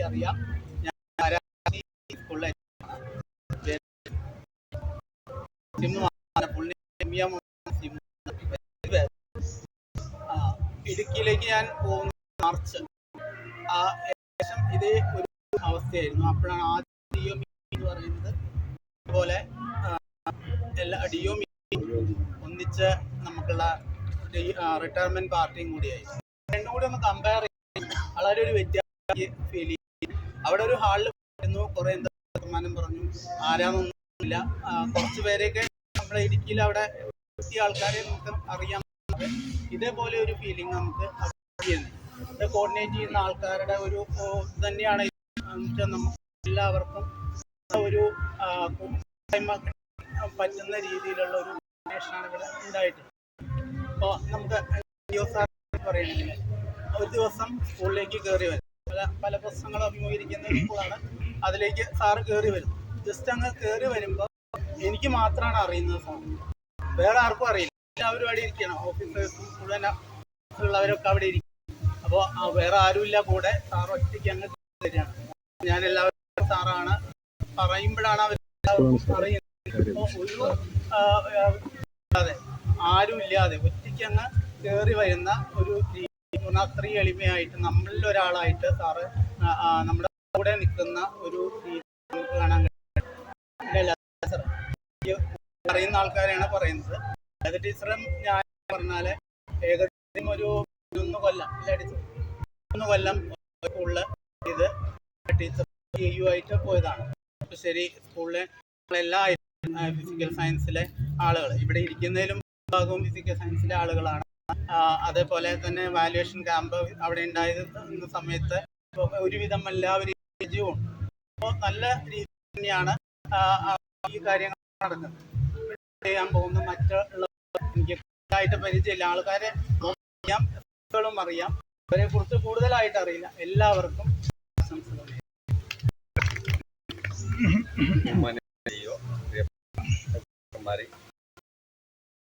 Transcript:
എനിക്കറിയാം. ഇടുക്കിയിലേക്ക് ഞാൻ പോകുന്ന മാർച്ച്. ഏകദേശം ഇതേ ഒരു അവസ്ഥയായിരുന്നു. അപ്പോഴാണ് ആദ്യം ഡിഒ എന്ന് പറയുന്നത്. അതുപോലെ എല്ലാ ഡിഒ ഒന്നിച്ച് നമുക്കുള്ള റിട്ടയർമെന്റ് പാർട്ടിയും കൂടിയായി. രണ്ടും കൂടി ഒന്ന് കമ്പയർ ചെയ്യാൻ വളരെ ഒരു വ്യത്യാസം ഫീൽ അവിടെ ഒരു ഹാളിൽ പോയിരുന്നു. കുറെ എന്താ പറഞ്ഞു. ആരാന്നൊന്നുമില്ല. ഇല്ല കുറച്ച് പേരെയൊക്കെ നമ്മുടെ ഇടുക്കിയിൽ അവിടെ എത്തിയ ആൾക്കാരെ നമുക്ക് അറിയാം. ഇതേപോലെ ഒരു ഫീലിംഗ് നമുക്ക് ഇത് കോർഡിനേറ്റ് ചെയ്യുന്ന ആൾക്കാരുടെ ഒരു തന്നെയാണ് നമുക്ക് എല്ലാവർക്കും ഒരു പറ്റുന്ന രീതിയിലുള്ള ഒരു കോർഡിനേഷനാണ് ഇവിടെ ഉണ്ടായിട്ട് അപ്പോൾ നമുക്ക് പറയുന്നില്ല? ഒരു ദിവസം സ്കൂളിലേക്ക് കയറി വരും. പല പല പ്രശ്നങ്ങളും അഭിമുഖീകരിക്കുന്ന സ്കൂളാണ് അതിലേക്ക് സാറ് കയറി വരും. ജസ്റ്റ് അങ്ങ് കയറി വരുമ്പോൾ എനിക്ക് മാത്രമാണ് അറിയുന്നത് സാർ വേറെ ആർക്കും അറിയില്ല. എല്ലാവരും അവിടെ ഇരിക്കണം. ഓഫീസേഴ്സും മുഴുവൻ ഉള്ളവരൊക്കെ അവിടെ ഇരിക്കും. അപ്പോൾ വേറെ ആരുമില്ല കൂടെ. സാർ ഒറ്റയ്ക്ക് അങ്ങ് തരികയാണ് ഞാൻ എല്ലാവരും സാറാണ് പറയുമ്പോഴാണ് അവർ അറിയുന്നത് ഒരു അതെ ആരും ഇല്ലാതെ ഒറ്റയ്ക്ക് അങ്ങ് കയറി വരുന്ന ഒരു പറഞ്ഞാൽ അത്രയും എളിമയായിട്ട് നമ്മളിൽ ഒരാളായിട്ട് സാറ് നമ്മുടെ കൂടെ നിൽക്കുന്ന ഒരു നമുക്ക് കാണാൻ കഴിയും. പറയുന്ന ആൾക്കാരെയാണ് പറയുന്നത്. അത് ടീച്ചറും ഞാൻ പറഞ്ഞാൽ ഏകദേശം ഒരു ഒന്ന് കൊല്ലം ഇല്ല ടീച്ചർ കൊല്ലം സ്കൂളിൽ ഇത് ടീച്ചർ യു ആയിട്ട് പോയതാണ്. ശരി സ്കൂളിലെ എല്ലാ ഫിസിക്കൽ സയൻസിലെ ആളുകൾ ഇവിടെ ഇരിക്കുന്നതിലും ഭാഗവും ഫിസിക്കൽ സയൻസിലെ ആളുകളാണ്. അതേപോലെ തന്നെ വാല്യുവേഷൻ ക്യാമ്പ് അവിടെ ഉണ്ടായിരുന്ന സമയത്ത്. ഒരുവിധം എല്ലാവരും ഉണ്ട്. അപ്പോൾ നല്ല രീതി തന്നെയാണ് ഈ കാര്യങ്ങൾ നടക്കുന്നത്. ചെയ്യാൻ പോകുന്ന മറ്റുള്ള എനിക്ക് ആയിട്ട് പരിചയമില്ല. ആൾക്കാരെ അറിയാം അറിയാം. അവരെ കുറിച്ച് കൂടുതലായിട്ട് അറിയില്ല. എല്ലാവർക്കും ആശംസകൾ